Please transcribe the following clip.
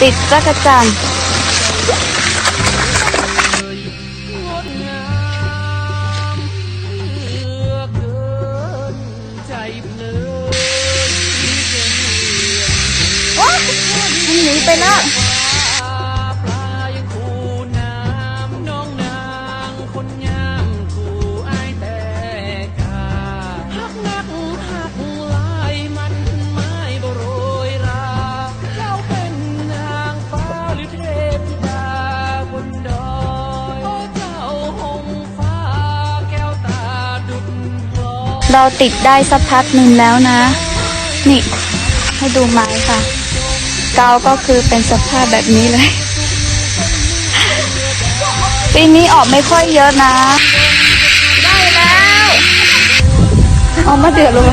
ติดจักรจันทร์โอ๊ยมันหนีไปแล้ว เราติดได้สักพักหนึ่งแล้วนะ นี่ ให้ดูไม้ค่ะกาวก็คือเป็นสภาพแบบนี้เลย ปีนี้ออกไม่ค่อยเยอะนะ ได้แล้ว เอามาเดือดเลย